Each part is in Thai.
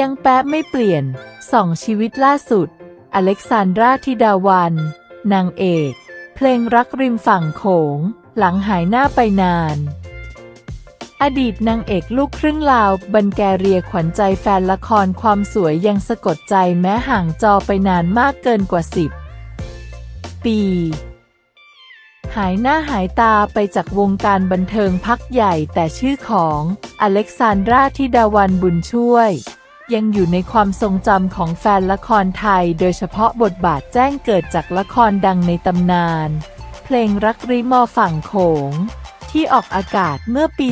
ยังแป๊ะไม่เปลี่ยนสองชีวิตล่าสุด อเล็กซานดราธิดาวัน นางเอก เพลงรักริมฝั่งโขง หลังหายหน้าไปนาน อดีตนางเอกลูกครึ่งลาว บันแกเรียขวัญใจแฟนละครความสวยยังสะกดใจแม้ห่างจอไปนานมากเกินกว่า10ปี หายหน้าหายตาไปจากวงการบันเทิงพักใหญ่แต่ชื่อของ อเล็กซานดราธิดาวันบุญช่วย ยังอยู่ในความทรงจำของแฟนละครไทย โดยเฉพาะบทบาทแจ้งเกิดจากละครดังในตำนาน เพลงรักริมอฝั่งโขง ที่ออกอากาศเมื่อปี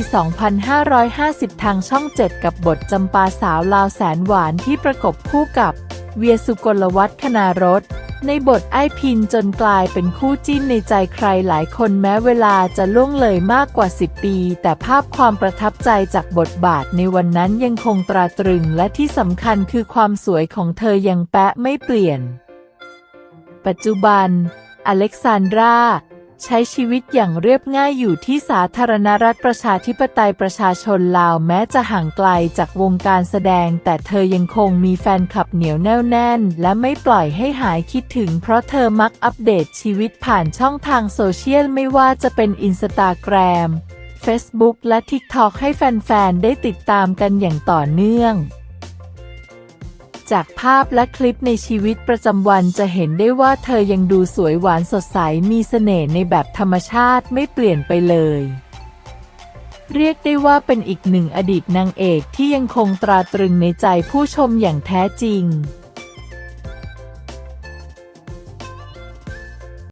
2550 ทางช่อง 7 กับบทจำปาสาวลาวแสนหวานที่ประกบคู่กับ เวียสุกลวัฒน์คณารส ในบทไอพินจนกลายเป็นคู่จิ้นในใจใครหลายคนแม้เวลาจะล่วงเลยมากกว่า 10 ปี แต่ภาพความประทับใจจากบทบาทในวันนั้นยังคงตราตรึง และที่สำคัญคือความสวยของเธอยังแปะไม่เปลี่ยน ปัจจุบัน อเล็กซานดรา ใช้ชีวิตอย่างเรียบง่ายอยู่ที่สาธารณรัฐประชาธิปไตยประชาชนลาวแม้จะห่างไกลจากวงการแสดง แต่เธอยังคงมีแฟนคลับเหนียวแน่วแน่น และไม่ปล่อยให้หายคิดถึง เพราะเธอมักอัปเดตชีวิตผ่านช่องทางโซเชียลไม่ว่าจะเป็นอินสตาแกรม Facebook และ TikTok ให้แฟนๆ ได้ติดตามกันอย่างต่อเนื่อง จากภาพและคลิปในชีวิตประจำวันจะเห็นได้ว่าเธอยังดูสวยหวานสดใสมีเสน่ห์ในแบบธรรมชาติไม่เปลี่ยนไปเลย เรียกได้ว่าเป็นอีกหนึ่งอดีตนางเอกที่ยังคงตราตรึงในใจผู้ชมอย่างแท้จริง